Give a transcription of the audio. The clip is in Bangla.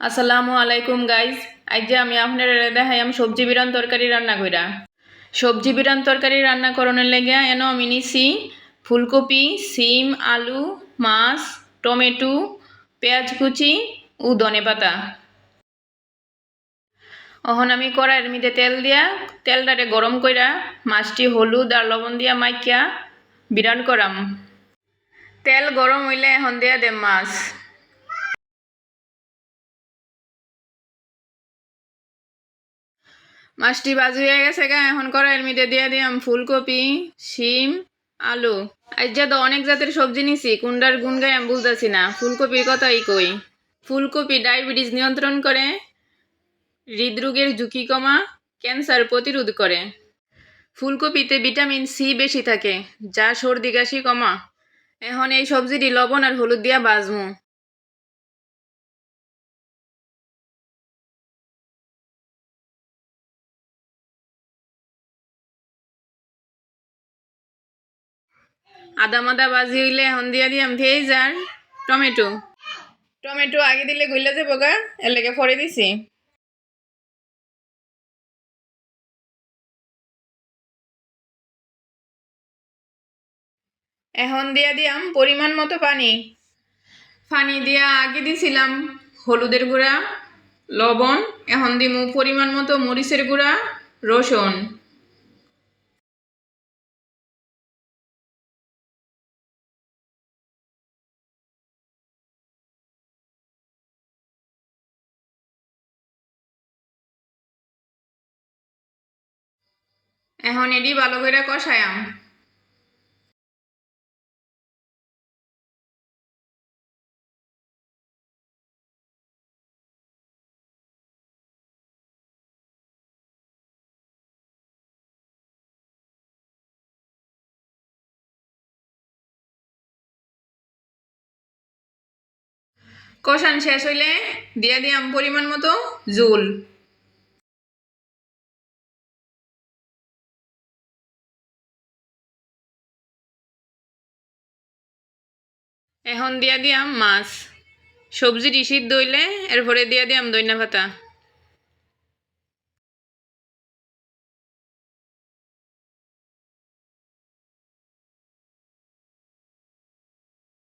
আসসালামু আলাইকুম গাইজ আজ আমি আপনার দেখাই, আমি সবজি বিরান তরকারি রান্না কইরা। সবজি বিরান তরকারি রান্না করণের লেগে এন আমি নিছি ফুলকপি, সিম, আলু, মাছ, টমেটো, পেঁয়াজ কুচি ও ধনে পাতা। অহন আমি কড়াইয়ের মধ্যে তেল দিয়া, তেলটারে গরম কইরা মাছটি হলুদ আর লবণ দিয়া মাইকিয়া বিরান করাম। তেল গরম হইলে এখন দিয়া দে মাছ। মাছটি বাজি হয়ে গেছে গা, এখন কড়াইয়ের মধ্যে দিয়ে দিলাম ফুলকপি, শিম, আলু। আজ তো অনেক জাতের সবজি নিছি, কুন্ডার গুণ গায়ে আমি বুঝতেছি না। ফুলকপির কথাই কই। ফুলকপি ডায়াবেটিস নিয়ন্ত্রণ করে, হৃদরোগের ঝুঁকি কমা, ক্যান্সার প্রতিরোধ করে। ফুলকপিতে ভিটামিন সি বেশি থাকে, যা সর্দি কাশি কমা। এখন এই সবজিটি লবণ আর হলুদ দিয়া বাজমু। আদা মাদা বাজি হইলে এখন দিয়া দিয়াম ভেজ আর টমেটো। টমেটো আগে দিলে গুইলা যাব গা, এর লেগে পরে দিছি। এখন দিয়া দিয়াম পরিমাণ মতো পানি। পানি দিয়া আগে দিছিলাম হলুদের গুঁড়া, লবণ, এখন দিমু পরিমাণ মতো মরিচের গুঁড়া, রসুন। এখন এডি ভালো করে কষায়াম কষান শেষ হইলে দিয়ে দিয়াম পরিমাণ মতো জুল। এখন দিয়া দিয়াম মাছ। সবজি সিদ্ধ দইলে এরপরে দিয়া দিয়াম দইনা পাতা।